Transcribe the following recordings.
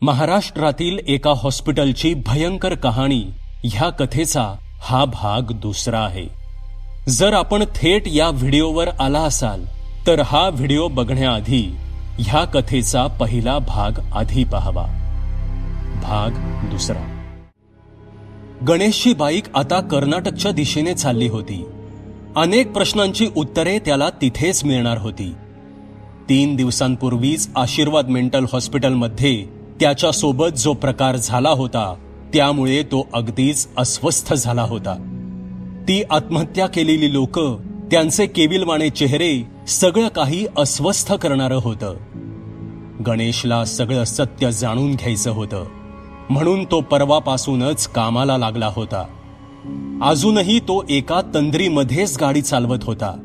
महाराष्ट्रातील एका हॉस्पिटलची भयंकर कहाणी ह्या कथेचा हा भाग दुसरा आहे. जर आपण थेट या व्हिडिओवर आला असाल तर हा व्हिडिओ बघण्याआधी ह्या कथेचा पहिला भाग आधी पाहावा. भाग दुसरा. गणेशची बाईक आता कर्नाटकच्या दिशेने चालली होती. अनेक प्रश्नांची उत्तरे त्याला तिथेच मिळणार होती. तीन दिवसांपूर्वीच आशीर्वाद मेंटल हॉस्पिटलमध्ये त्याच्यासोबत जो प्रकार झाला होता त्यामुळे तो अगदीच अस्वस्थ झाला होता. ती आत्महत्या केलेली लोक त्यांचे केविलवाणे चेहरे सगळं काही अस्वस्थ करणारं होतं. गणेशला सगळं सत्य जाणून घ्यायचं होतं. म्हणून तो परवापासूनच कामाला लागला होता. अजूनही तो एका तंद्रीमध्येच गाडी चालवत होता.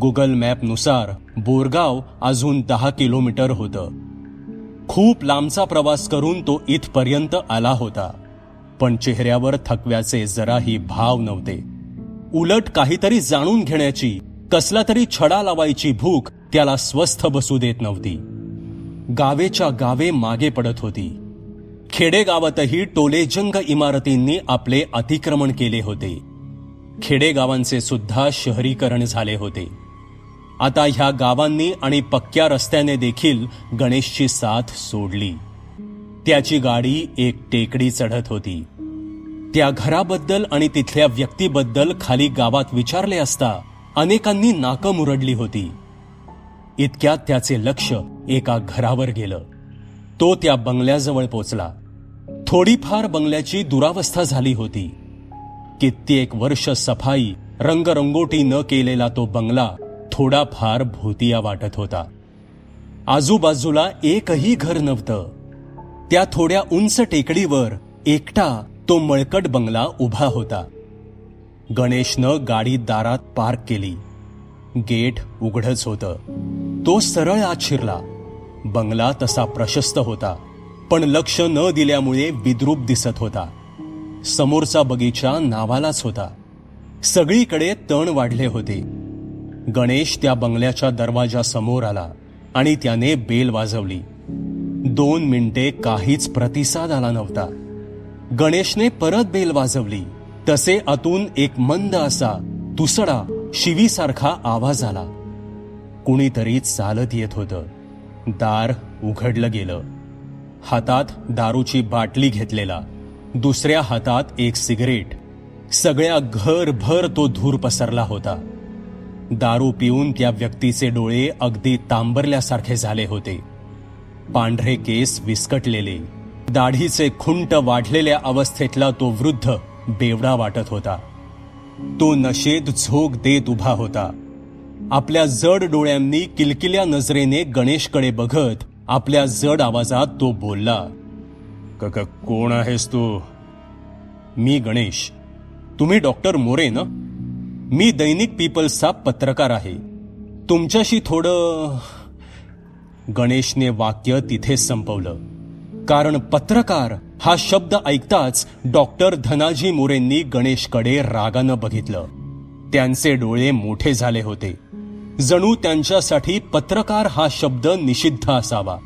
गुगल मॅपनुसार बोरगाव अजून दहा किलोमीटर होतं. खूप लांबचा प्रवास करून तो इथपर्यंत आला होता. पण चेहऱ्यावर थकव्याचे जराही भाव नव्हते. उलट काहीतरी जाणून घेण्याची कसला तरी छडा लावायची भूक त्याला स्वस्थ बसू देत नव्हती. गावेच्या गावे मागे पडत होती. खेडेगावातही टोलेजंग इमारतींनी आपले अतिक्रमण केले होते. खेडेगावांचे सुद्धा शहरीकरण झाले होते. आता ह्या गावांनी आणि पक्क्या रस्त्याने देखील गणेशची साथ सोडली. त्याची गाडी एक टेकडी चढत होती. त्या घराबद्दल आणि तिथल्या व्यक्तीबद्दल खाली गावात विचारले असता अनेकांनी नाकं मुरडली होती. इतक्यात त्याचे लक्ष एका घरावर गेलं. तो त्या बंगल्याजवळ पोचला. थोडीफार बंगल्याची दुरावस्था झाली होती. कित्येक वर्ष सफाई रंगरंगोटी न केलेला तो बंगला थोडाफार भूतिया वाटत होता. आजूबाजूला एकही घर नव्हतं. त्या थोड्या उंच टेकडीवर एकटा तो मळकट बंगला उभा होता. गणेशनं गाडी दारात पार्क केली. गेट उघडच होतं. तो सरळ आत शिरला. बंगला तसा प्रशस्त होता पण लक्ष न दिल्यामुळे विद्रूप दिसत होता. समोरचा बगीचा नावालाच होता. सगळीकडे तण वाढले होते. गणेश त्या बंगल्याच्या दरवाजासमोर आला आणि त्याने बेल वाजवली. दोन मिनिटे काहीच प्रतिसाद आला नव्हता. गणेशने परत बेल वाजवली. तसे आतून एक मंद असा तुसडा शिवीसारखा आवाज आला. कुणीतरी चालत येत होतं. दार उघडलं गेलं. हातात दारूची बाटली घेतलेला. दुसऱ्या हातात एक सिगरेट. सगळ्या घरभर तो धूर पसरला होता. दारू पिऊन त्या व्यक्तीचे डोळे अगदी तांबरल्यासारखे झाले होते. पांढरे केस विस्कटलेले. दाढीचे खुंट वाढलेल्या अवस्थेतला तो वृद्ध बेवडा वाटत होता. तो नशेत झोक देत उभा होता. आपल्या जड डोळ्यांनी किलकिल्या नजरेने गणेशकडे बघत आपल्या जड आवाजात तो बोलला "क- कोण आहेस तू? मी गणेश. तुम्ही डॉक्टर मोरे ना? मी दैनिक पीपल्सचा पत्रकार आहे. तुमच्याशी थोडं गणेशने वाक्य तिथेच संपवलं. कारण पत्रकार हा शब्द ऐकताच डॉक्टर धनाजी मोरेंनी गणेशकडे रागानं बघितलं. त्यांचे डोळे मोठे झाले होते. जणू त्यांच्यासाठी पत्रकार हा शब्द निषिद्ध असावा.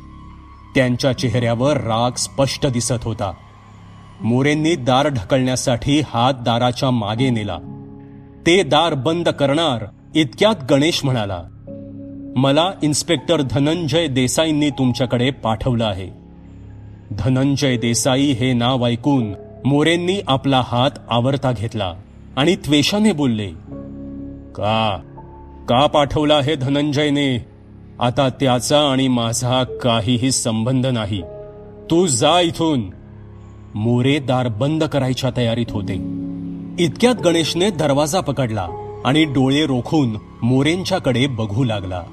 त्यांच्या चेहऱ्यावर राग स्पष्ट दिसत होता. मोरेंनी दार ढकलण्यासाठी हात दाराच्या मागे नेला. ते दार बंद करणार इतक्यात गणेश म्हणाला मला इन्स्पेक्टर धनंजय देसाईंनी तुमच्याकडे पाठवलं आहे. धनंजय देसाई हे नाव ऐकून मोरेंनी आपला हात आवरता घेतला आणि त्वेषाने बोलले का? का पाठवला आहे धनंजयने? आता त्याचा आणि माझा काहीही संबंध नाही. तू जा इथून. मोरे दार बंद करायच्या तयारीत होते. इतक्यात गणेशने दरवाजा पकडला आणि डोळे रोखून मोरेंच्याकडे बघू लागला.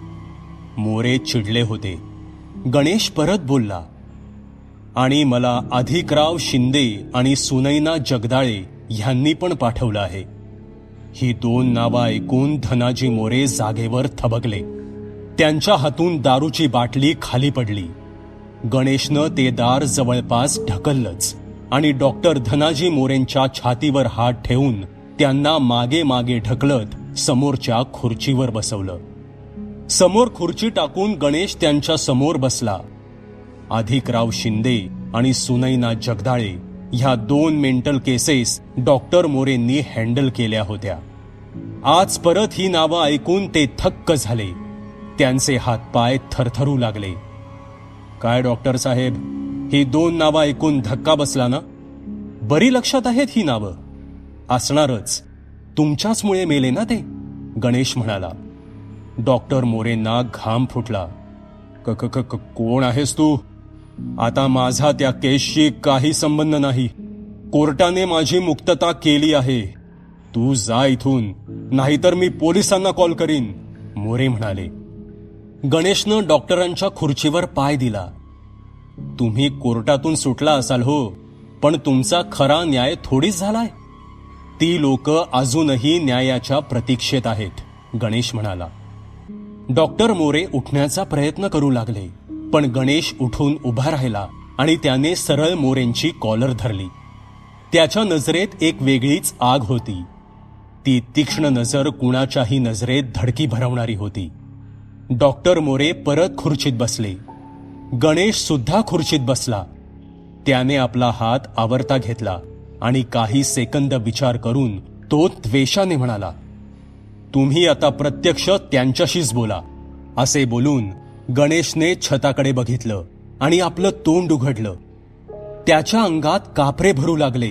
मोरे चिडले होते. गणेश परत बोलला आणि मला अधिकराव शिंदे आणि सुनैना जगदाळे ह्यांनी पण पाठवलं आहे. ही दोन नावं ऐकून धनाजी मोरे जागेवर थबकले. त्यांच्या हातून दारूची बाटली खाली पडली. गणेशनं ते दार जवळपास ढकललंच. आणि डॉक्टर धनाजी मोरेंच्या छातीवर हात ठेवून त्यांना मागे मागे ढकलत समोरच्या खुर्चीवर बसवलं. समोर खुर्ची टाकून गणेश त्यांच्यासमोर बसला. अधिकराव शिंदे आणि सुनैना जगदाळे ह्या दोन मेंटल केसेस डॉक्टर मोरेंनी हँडल केल्या होत्या. आज परत ही नावं ऐकून ते थक्क झाले. त्यांचे हातपाय थरथरू लागले. काय डॉक्टर साहेब? ही दोन नावं ऐकून धक्का बसला ना? बरी लक्षात आहेत ही नावं. असणारच. तुमच्याचमुळे मेले ना ते? गणेश म्हणाला. डॉक्टर मोरेंना घाम फुटला. क क क- कोण आहेस तू? आता माझा त्या केसशी काही संबंध नाही. कोर्टाने माझी मुक्तता केली आहे. तू जा इथून. नाहीतर मी पोलिसांना कॉल करीन मोरे म्हणाले. गणेशनं डॉक्टरांच्या खुर्चीवर पाय दिला. तुम्ही कोर्टातून सुटला असाल हो पण तुमचा खरा न्याय थोडीच झालाय. ती लोक अजूनही न्यायाच्या प्रतीक्षेत आहेत गणेश म्हणाला. डॉक्टर मोरे उठण्याचा प्रयत्न करू लागले पण गणेश उठून उभा राहिला आणि त्याने सरळ मोरेंची कॉलर धरली. त्याच्या नजरेत एक वेगळीच आग होती. ती तीक्ष्ण नजर कुणाच्याही नजरेत धडकी भरवणारी होती. डॉक्टर मोरे परत खुर्चीत बसले. गणेश सुद्धा खुर्चीत बसला. त्याने आपला हात आवरता घेतला आणि काही सेकंद विचार करून तो द्वेषाने म्हणाला तुम्ही आता प्रत्यक्ष त्यांच्याशीच बोला असे बोलून गणेशने छताकडे बघितलं आणि आपलं तोंड उघडलं. त्याच्या अंगात कापरे भरू लागले.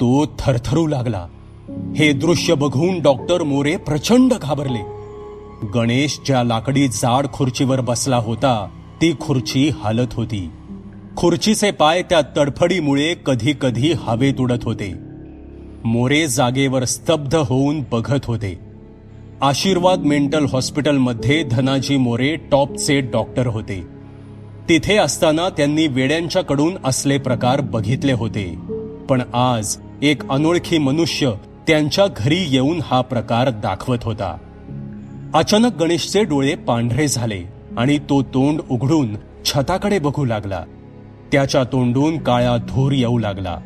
तो थरथरू लागला. हे दृश्य बघून डॉक्टर मोरे प्रचंड घाबरले. गणेश ज्या लाकडी जाड खुर्चीवर बसला होता ती खुर्ची हालत होती. खुर्चीचे पाय त्या तडफडीमुळे कधी कधी हवेत उडत होते. मोरे जागेवर स्तब्ध होऊन बघत होते. आशीर्वाद मेंटल हॉस्पिटलमध्ये धनाजी मोरे टॉपचे डॉक्टर होते. तिथे असताना त्यांनी वेड्यांच्याकडून असले प्रकार बघितले होते. पण आज एक अनोळखी मनुष्य त्यांच्या घरी येऊन हा प्रकार दाखवत होता. अचानक गणेशचे डोळे पांढरे झाले. आणि तो तोंड उघडून छताकडे बघू लागला. त्याच्या तोंडून काळा धूर येऊ लागला.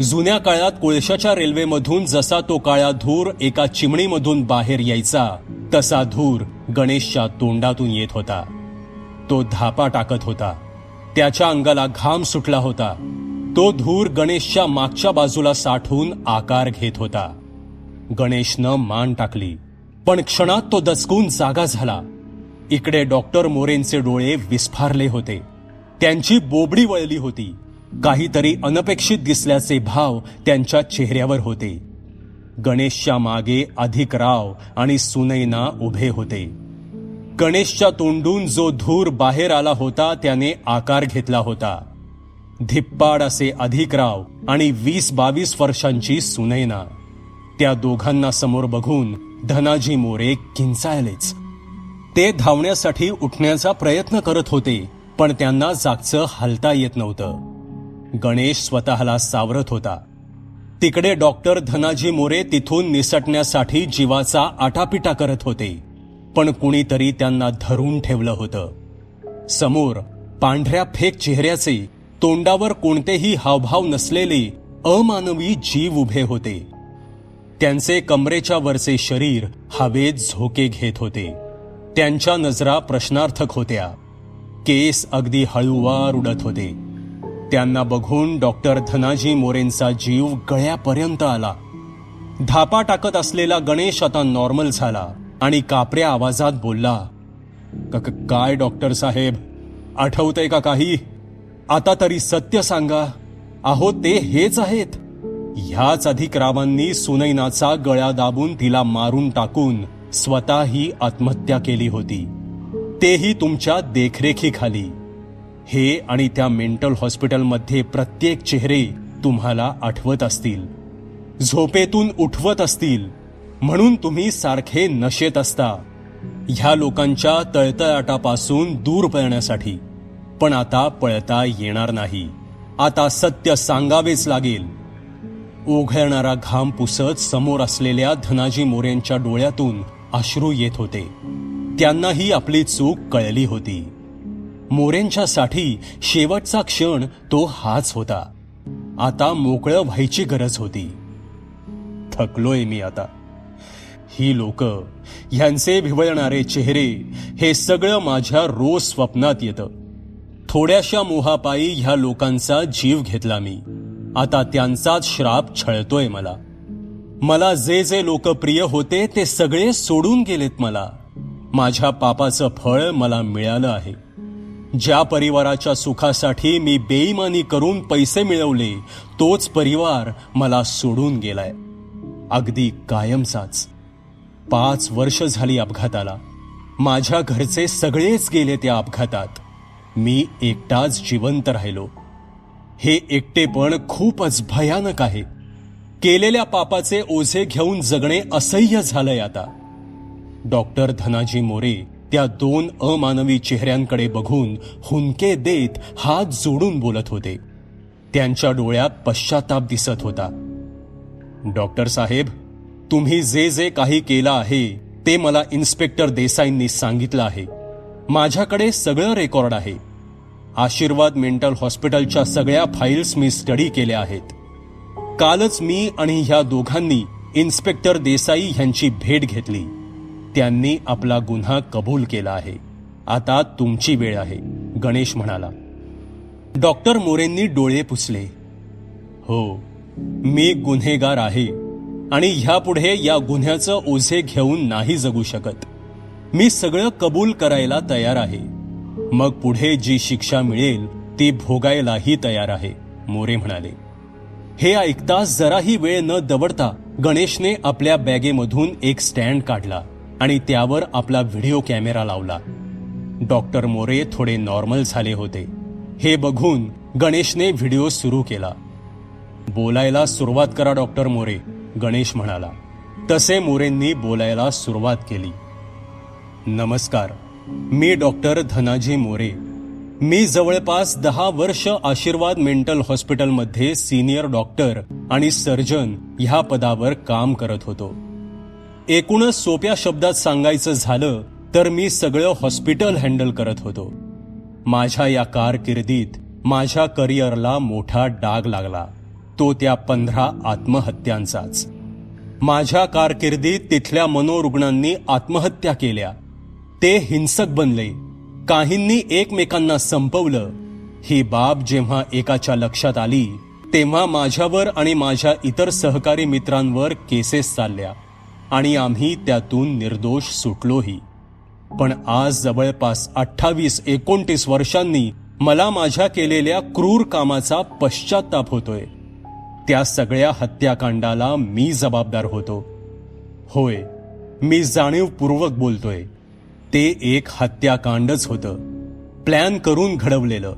जुन्या काळात कोळशाच्या रेल्वेमधून जसा तो काळा धूर एका चिमणीमधून बाहेर यायचा तसा धूर गणेशच्या तोंडातून येत होता. तो धापा टाकत होता. त्याच्या अंगाला घाम सुटला होता. तो धूर गणेशच्या मागच्या बाजूला साठून आकार घेत होता. गणेशनं मान टाकली. पण क्षणात तो दचकून जागा झाला. इकडे डॉक्टर मोरेंचे डोळे विस्फारले होते. त्यांची बोबडी वळली होती. काहीतरी अनपेक्षित दिसल्याचे भाव त्यांच्या चेहऱ्यावर होते. गणेशच्या मागे अधिक राव आणि सुनैना उभे होते. गणेशच्या तोंडून जो धूर बाहेर आला होता त्याने आकार घेतला होता. धिप्पाड असे अधिकराव आणि वीस बावीस वर्षांची सुनैना. त्या दोघांना समोर बघून धनाजी मोरे किंचाळलेच. ते धावण्यासाठी उठण्याचा प्रयत्न करत होते पण त्यांना जागचं हलता येत नव्हतं. गणेश स्वतःला सावरत होता. तिकडे डॉक्टर धनाजी मोरे तिथून निसटण्यासाठी जीवाचा आटापिटा करत होते पण कुणीतरी त्यांना धरून ठेवलं होतं. समोर पांढऱ्या फेक चेहऱ्याचे तोंडावर कोणतेही हावभाव नसलेले अमानवी जीव उभे होते. त्यांचे कमरेच्या वरचे शरीर हवेत झोके घेत होते. त्यांच्या नजरा प्रश्नार्थक होत्या. केस अगदी हळूवार उडत होते. त्यांना बघून डॉक्टर धनाजी मोरेंचा जीव गळ्यापर्यंत आला. धापा टाकत असलेला गणेश आता नॉर्मल झाला आणि कापऱ्या आवाजात बोलला काय डॉक्टर साहेब? आठवतंय का काही? आता तरी सत्य सांगा. अहो ते हेच आहेत. ह्याच अधिक रावांनी सुनैनाचा गळा दाबून तिला मारून टाकून स्वतःही आत्महत्या केली होती. तेही तुमच्या देखरेखीखाली. हे आणि त्या मेंटल हॉस्पिटलमध्ये प्रत्येक चेहरे तुम्हाला आठवत असतील. झोपेतून उठवत असतील. म्हणून तुम्ही सारखे नशेत असता. ह्या लोकांच्या तळतळाटापासून दूर पळण्यासाठी. पण आता पळता येणार नाही. आता सत्य सांगावेच लागेल. ओघळणारा घाम पुसत समोर असलेल्या धनाजी मोरेंच्या डोळ्यातून अश्रू येत होते. त्यांनाही आपली चूक कळली होती. मोरेंच्यासाठी शेवटचा क्षण तो हाच होता. आता मोकळं व्हायची गरज होती. थकलोय मी आता. ही लोक ह्यांचे भिवळणारे चेहरे हे सगळं माझ्या रोज स्वप्नात येतं. थोड्याशा मोहापायी ह्या लोकांचा जीव घेतला मी. आता त्यांचाच श्राप छळतोय मला. मला जे जे लोक प्रिय होते ते सगळे सोडून गेलेत मला. माझ्या पापाचं फळ मला मिळालं आहे. ज्या परिवाराच्या सुखासाठी मी बेईमानी करून पैसे मिळवले तोच परिवार मला सोडून गेलाय. अगदी कायमचाच. पाच वर्ष झाली अपघाताला. माझ्या घरचे सगळेच गेले त्या अपघातात. मी एकटाच जिवंत राहिलो. हे एकटेपण खूपच भयानक आहे. केलेल्या पापाचे ओझे घेऊन जगणे असह्य झालंय आता. डॉक्टर धनाजी मोरे त्या दोन अमानवी चेहऱ्यांकडे बघून हुंके देत हात जोडून बोलत होते. त्यांच्या डोळ्यात पश्चाताप दिसत होता. डॉक्टर साहेब तुम्ही जे जे काही केलं आहे ते मला इन्स्पेक्टर देसाईंनी सांगितलं आहे. माझ्याकडे सगळं रेकॉर्ड आहे. आशीर्वाद मेंटल हॉस्पिटलच्या सगळ्या फाईल्स मी स्टडी केल्या आहेत. कालच मी आणि ह्या दोघांनी इन्स्पेक्टर देसाई यांची भेट घेतली. त्यांनी आपला गुन्हा कबूल केला आहे. आता तुमची वेळ आहे गणेश म्हणाला. डॉक्टर मोरेंनी डोळे पुसले. हो मी गुन्हेगार आहे आणि ह्यापुढे या गुन्ह्याचं ओझे घेऊन नाही जगू शकत. मी सगळं कबूल करायला तयार आहे. मग पुढे जी शिक्षा मिळेल ती भोगायलाही तयार आहे मोरे म्हणाले. हे ऐकताच जराही वेळ न दवडता गणेशने आपल्या बॅगेमधून एक स्टँड काढला आणि त्यावर आपला व्हिडिओ कॅमेरा लावला. डॉक्टर मोरे थोडे नॉर्मल झाले होते. हे बघून गणेशने व्हिडिओ सुरू केला. बोलायला सुरुवात करा डॉक्टर मोरे गणेश म्हणाला. तसे मोरेंनी बोलायला सुरुवात केली. नमस्कार मी डॉक्टर धनाजी मोरे. मी जवळपास दहा वर्ष आशीर्वाद मेंटल हॉस्पिटलमध्ये सिनियर डॉक्टर आणि सर्जन ह्या पदावर काम करत होतो. एकूणच सोप्या शब्दात सांगायचं झालं तर मी सगळं हॉस्पिटल हँडल करत होतो. माझ्या या कारकिर्दीत माझ्या करिअरला मोठा डाग लागला. तो त्या पंधरा आत्महत्यांचाच. माझ्या कारकिर्दीत तिथल्या मनोरुग्णांनी आत्महत्या केल्या. ते हिंसक बनले. काहींनी एकमेकांना संपवलं. ही बाब जेव्हा एकाच्या लक्षात आली तेव्हा माझ्यावर आणि माझ्या इतर सहकारी मित्रांवर केसेस चालल्या आणि आम्ही त्यातून निर्दोष सुटलोही. पण आज जवळपास अठ्ठावीस एकोणतीस वर्षांनी मला माझ्या केलेल्या क्रूर कामाचा पश्चाताप होतोय. त्या सगळ्या हत्याकांडाला मी जबाबदार होतो. होय मी जाणीवपूर्वक बोलतोय. ते एक हत्याकांडच होतं. प्लॅन करून घडवलेलं.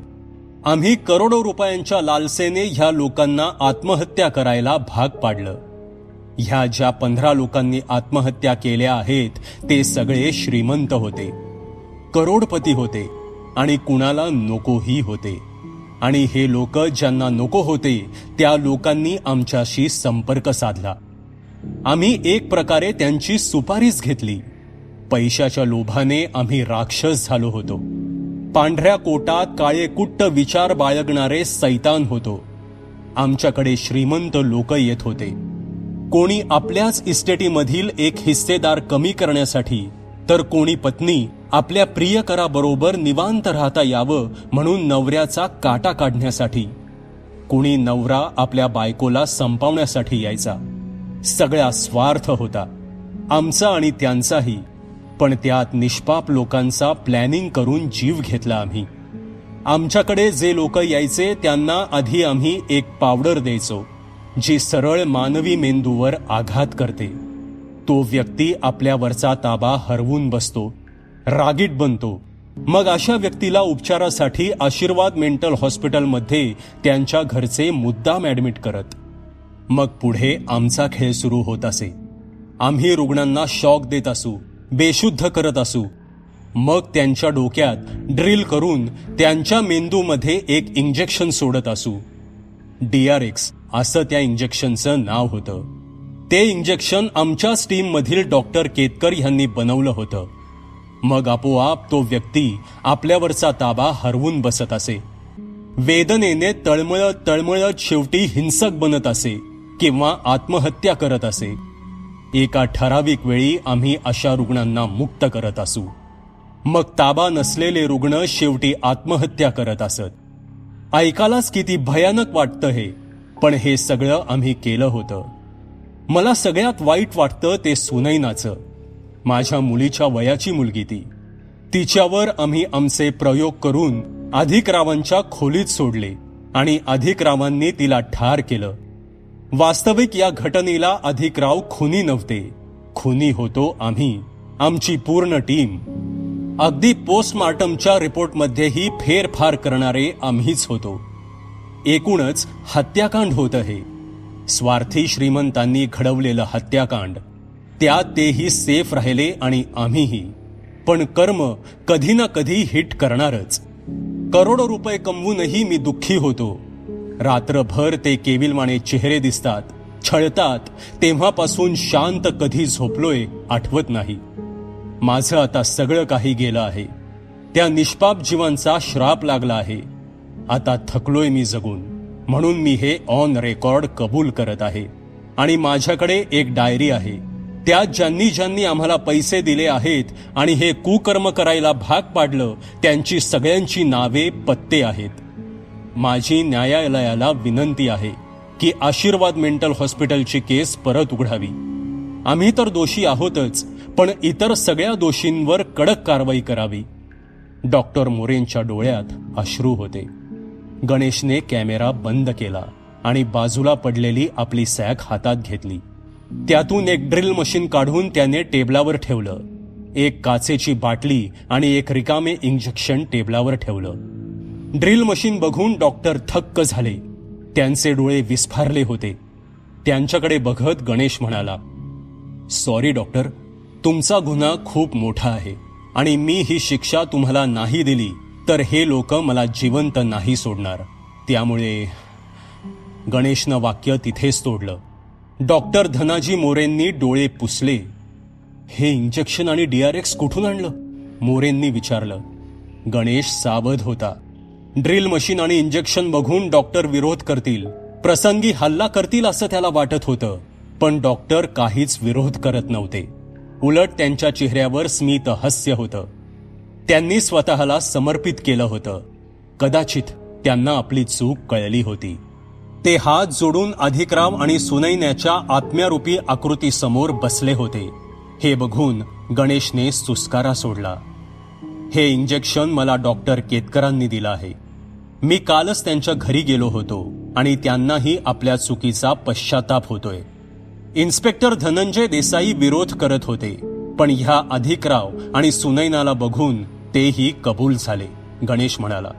आम्ही करोडो रुपयांच्या लालसेने ह्या लोकांना आत्महत्या करायला भाग पाडलं. ह्या ज्या पंधरा लोकांनी आत्महत्या केल्या आहेत ते सगळे श्रीमंत होते. करोडपती होते आणि कुणाला नकोही होते. आणि हे लोक ज्यांना नको होते त्या लोकांनी आमच्याशी संपर्क साधला. आम्ही एक प्रकारे त्यांची सुपारीच घेतली. पैशाच्या लोभाने आम्ही राक्षस झालो होतो. पांढऱ्या कोटात काळेकुट्ट विचार बाळगणारे सैतान होतो. आमच्याकडे श्रीमंत लोक येत होते. कोणी आपल्याच इस्टेटीमधील एक हिस्सेदार कमी करण्यासाठी तर कोणी पत्नी आपल्या प्रियकराबरोबर निवांत राहता यावं म्हणून नवऱ्याचा काटा काढण्यासाठी. कोणी नवरा आपल्या बायकोला संपवण्यासाठी यायचा. सगळा स्वार्थ होता. आमचा आणि त्यांचाही. पण त्यात निष्पाप लोकांचा प्लॅनिंग करून जीव घेतला आम्ही. आमच्याकडे जे लोक यायचे त्यांना आधी आम्ही एक पावडर द्यायचो जी सरळ मानवी मेंदूवर आघात करते. तो व्यक्ती आपल्यावरचा ताबा हरवून बसतो रागीट बनतो. मग अशा व्यक्तीला उपचारासाठी आशीर्वाद मेंटल हॉस्पिटलमध्ये त्यांच्या घरचे मुद्दाम ॲडमिट करत. मग पुढे आमचा खेळ सुरू होत असे. आम्ही रुग्णांना शॉक देत असू बेशुद्ध करत असू. मग त्यांच्या डोक्यात ड्रिल करून त्यांच्या मेंदूमध्ये एक इंजेक्शन सोडत असू. डीआरएक्स असं त्या इंजेक्शनचं नाव होतं. ते इंजेक्शन आमच्याच टीममधील डॉक्टर केतकर यांनी बनवलं होतं. मग आपोआप तो व्यक्ती आपल्यावरचा ताबा हरवून बसत असे. वेदनेने तळमळत तळमळत शेवटी हिंसक बनत असे किंवा आत्महत्या करत असे. एका ठराविक वेळी आम्ही अशा रुग्णांना मुक्त करत असू. मग ताबा नसलेले रुग्ण शेवटी आत्महत्या करत असत. ऐकायलाच किती भयानक वाटतं हे पण हे सगळं आम्ही केलं होतं. मला सगळ्यात वाईट वाटतं ते सुनैनाचं माझ्या मुलीच्या वयाची मुलगी ती. तिच्यावर आम्ही आमचे प्रयोग करून अधिकरावांच्या खोलीत सोडले आणि अधिकरावांनी तिला ठार केलं. वास्तविक या घटनेला अधिकराव खुनी नव्हते. खुनी होतो आम्ही. आमची पूर्ण टीम. अगदी पोस्टमार्टमच्या रिपोर्टमध्येही फेरफार करणारे आम्हीच होतो. एकूणच हत्याकांड होतं हे स्वार्थी श्रीमंतांनी घडवलेलं हत्याकांड. त्यात तेही सेफ राहिले आणि आम्हीही. पण कर्म कधी ना कधी हिट करणारच. करोडो रुपये कमवूनही मी दुःखी होतो. रात्रभर ते केविलमाने चेहरे दिसतात छळतात तेव्हापासून शांत कधी झोपलोय आठवत नाही. माझं आता सगळं काही गेलं आहे. त्या निष्पाप जीवांचा श्राप लागला आहे. आता थकलोय मी जगून. म्हणून मी हे ऑन रेकॉर्ड कबूल करत आहे. आणि माझ्याकडे एक डायरी आहे. त्यात ज्यांनी ज्यांनी आम्हाला पैसे दिले आहेत आणि हे कुकर्म करायला भाग पाडलं त्यांची सगळ्यांची नावे पत्ते आहेत. माझी न्यायालयाला विनंती आहे की आशीर्वाद मेंटल हॉस्पिटलची केस परत उघडावी. आम्ही तर दोषी आहोतच पण इतर सगळ्या दोषींवर कडक कारवाई करावी. डॉक्टर मोरेंच्या डोळ्यात अश्रू होते. गणेशने कॅमेरा बंद केला आणि बाजूला पडलेली आपली सॅक हातात घेतली. त्यातून एक ड्रिल मशीन काढून त्याने टेबलावर ठेवलं. एक काचेची बाटली आणि एक रिकामे इंजेक्शन टेबलावर ठेवलं. ड्रिल मशीन बघून डॉक्टर थक्क झाले. त्यांचे डोळे विस्फारले होते. त्यांच्याकडे बघत गणेश म्हणाला सॉरी डॉक्टर तुमचा गुन्हा खूप मोठा आहे आणि मी ही शिक्षा तुम्हाला नाही दिली तर हे लोक मला जिवंत नाही सोडणार. त्यामुळे गणेशनं वाक्य तिथेच तोडलं. डॉक्टर धनाजी मोरेंनी डोळे पुसले. हे इंजेक्शन आणि डीआरएक्स कुठून आणलं? मोरेंनी विचारलं. गणेश सावध होता. ड्रिल मशीन आणि इंजेक्शन बघून डॉक्टर विरोध करतील. प्रसंगी हल्ला करतील असं त्याला वाटत होतं. पण डॉक्टर काहीच विरोध करत नव्हते. उलट त्यांच्या चेहऱ्यावर स्मित हास्य होतं. त्यांनी स्वतःला समर्पित केलं होतं. कदाचित त्यांना आपली चूक कळली होती. ते हात जोडून अधिकराव आणि सुनैन्याच्या आत्म्यारूपी आकृतीसमोर बसले होते. हे बघून गणेशने सुस्कारा सोडला. हे इंजेक्शन मला डॉक्टर केतकरांनी दिलं आहे. मी कालच त्यांच्या घरी गेलो होतो आणि त्यांनाही आपल्या चुकीचा पश्चाताप होतोय. इन्स्पेक्टर धनंजय देसाई विरोध करत होते पण ह्या अधिकराव आणि सुनैनाला बघून तेही कबूल झाले गणेश म्हणाला.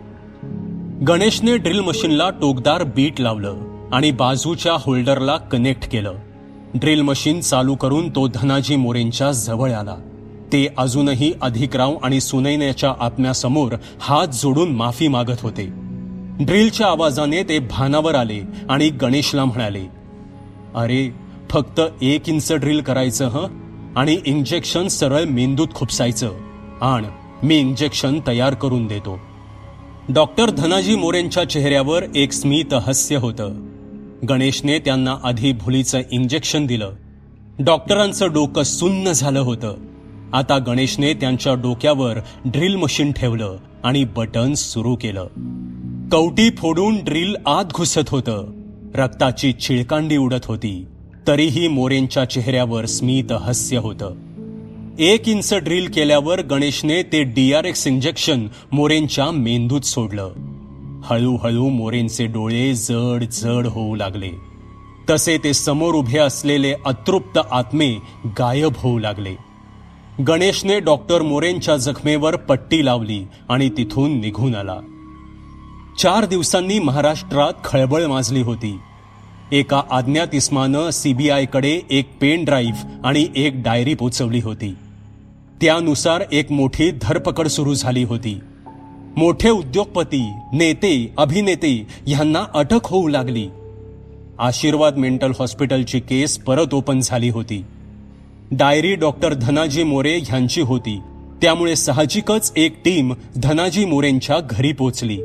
गणेशने ड्रिल मशीनला टोकदार बीट लावलं आणि बाजूच्या होल्डरला कनेक्ट केलं. ड्रिल मशीन चालू करून तो धनाजी मोरेंच्या जवळ आला. ते अजूनही अधिकराव आणि सुनैन्याच्या आत्म्यासमोर हात जोडून माफी मागत होते. ड्रिलच्या आवाजाने ते भानावर आले आणि गणेशला म्हणाले अरे फक्त एक इंच ड्रिल करायचं हं? आणि इंजेक्शन सरळ मेंदूत खुपसायचं. आण मी इंजेक्शन तयार करून देतो. डॉक्टर धनाजी मोरेंच्या चेहऱ्यावर एक स्मित हास्य होतं. गणेशने त्यांना आधी भुलीचं इंजेक्शन दिलं. डॉक्टरांचं डोकं सुन्न झालं होतं. आता गणेशने त्यांच्या डोक्यावर ड्रिल मशीन ठेवलं आणि बटन सुरू केलं. कवटी फोडून ड्रिल आत घुसत होतं. रक्ताची चिळकांडी उडत होती. तरीही मोरेंच्या चेहऱ्यावर स्मित हास्य होतं. एक इंच ड्रिल केल्यावर गणेशने ते डीआरएक्स इंजेक्शन मोरेंच्या मेंदूत सोडलं. हळूहळू मोरेंचे डोळे जड जड होऊ लागले. तसे ते समोर उभे असलेले अतृप्त आत्मे गायब होऊ लागले. गणेशने डॉक्टर मोरेंच्या जखमेवर पट्टी लावली आणि तिथून निघून आला. चार दिवसांनी महाराष्ट्रात खळबळ माजली होती. एका आज्ञात इस्मानं सीबीआयकडे एक पेन ड्राईव्ह आणि एक डायरी पोचवली होती. त्यानुसार एक मोठी धरपकड सुरू झाली होती. मोठे उद्योगपती नेते अभिनेते यांना अटक होऊ लागली. आशीर्वाद मेंटल हॉस्पिटलची केस परत ओपन झाली होती. डायरी डॉक्टर धनाजी मोरे ह्यांची होती. त्यामुळे साहजिकच एक टीम धनाजी मोरेंच्या घरी पोचली.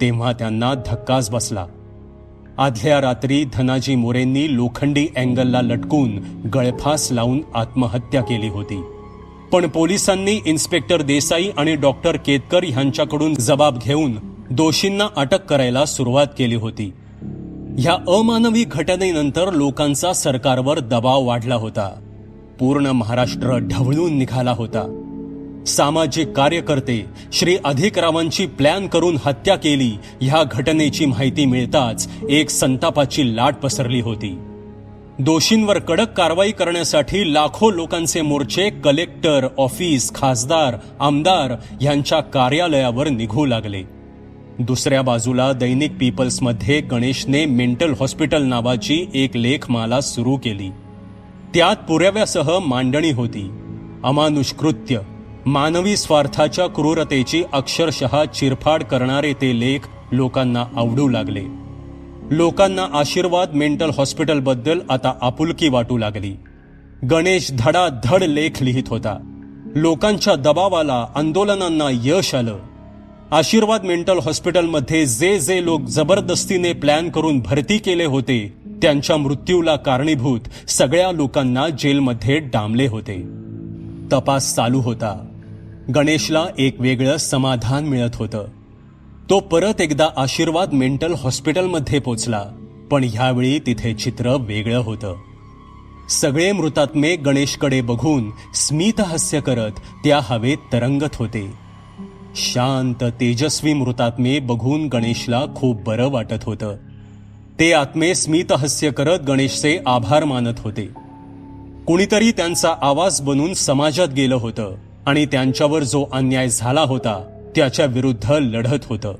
तेव्हा त्यांना धक्काच बसला. आदल्या रात्री धनाजी मोरेंनी लोखंडी अँगलला लटकून गळफास लावून आत्महत्या केली होती. पण पोलिसांनी इन्स्पेक्टर देसाई आणि डॉक्टर केतकर यांच्याकडून जबाब घेऊन दोषींना अटक करायला सुरुवात केली होती. ह्या अमानवी घटनेनंतर लोकांचा सरकारवर दबाव वाढला होता. पूर्ण महाराष्ट्र ढवळून निघाला होता. सामाजिक कार्यकर्ते श्री अधिकरावांची प्लॅन करून हत्या केली ह्या घटनेची माहिती मिळताच एक संतापाची लाट पसरली होती. दोषींवर कडक कारवाई करण्यासाठी लाखो लोकांचे मोर्चे कलेक्टर ऑफिस खासदार आमदार यांच्या कार्यालयावर निघू लागले. दुसऱ्या बाजूला दैनिक पीपल्समध्ये गणेशने मेंटल हॉस्पिटल नावाची एक लेखमाला सुरू केली. त्यात पुराव्यासह मांडणी होती. अमानुष कृत्य मानवी स्वार्थाच्या क्रूरतेची अक्षरशः चिरफाड करणारे ते लेख लोकांना आवडू लागले. लोकांना आशीर्वाद मेंटल हॉस्पिटलबद्दल आता आपुलकी वाटू लागली. गणेश धडाधड लेख लिहित होता. लोकांच्या दबावाला आंदोलनांना यश आलं. आशीर्वाद मेंटल हॉस्पिटलमध्ये जे जे लोक जबरदस्तीने प्लॅन करून भरती केले होते त्यांच्या मृत्यूला कारणीभूत सगळ्या लोकांना जेलमध्ये डांबले होते. तपास चालू होता. गणेशला एक वेगळं समाधान मिळत होतं. तो परत एकदा आशीर्वाद मेंटल हॉस्पिटलमध्ये पोचला पण ह्यावेळी तिथे चित्र वेगळं होतं. सगळे मृतात्मे गणेशकडे बघून स्मित हास्य करत त्या हवेत तरंगत होते. शांत तेजस्वी मृतात्मे बघून गणेशला खूप बरं वाटत होतं. ते आत्मे स्मितहस्य करत गणेशचे आभार मानत होते. कुणीतरी त्यांचा आवाज बनून समाजात गेलं होतं आणि त्यांच्यावर जो अन्याय झाला होता त्याच्या विरुद्ध लढत होतं.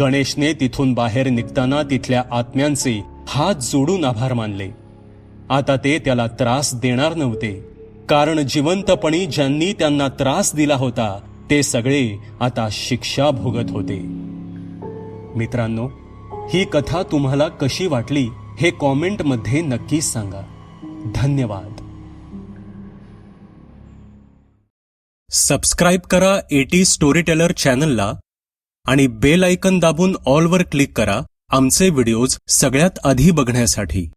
गणेशने तिथून बाहेर निघताना तिथल्या आत्म्यांचे हात जोडून आभार मानले. आता ते त्याला त्रास देणार नव्हते. कारण जिवंतपणी ज्यांनी त्यांना त्रास दिला होता ते सगळे आता शिक्षा भोगत होते. मित्रांनो ही कथा तुम्हाला कशी वाटली हे कॉमेंटमध्ये नक्कीच सांगा. धन्यवाद. सबस्क्राईब करा एटी स्टोरी टेलर चॅनलला आणि बेल आयकन दाबून ऑलवर क्लिक करा आमचे व्हिडिओज सगळ्यात आधी बघण्यासाठी.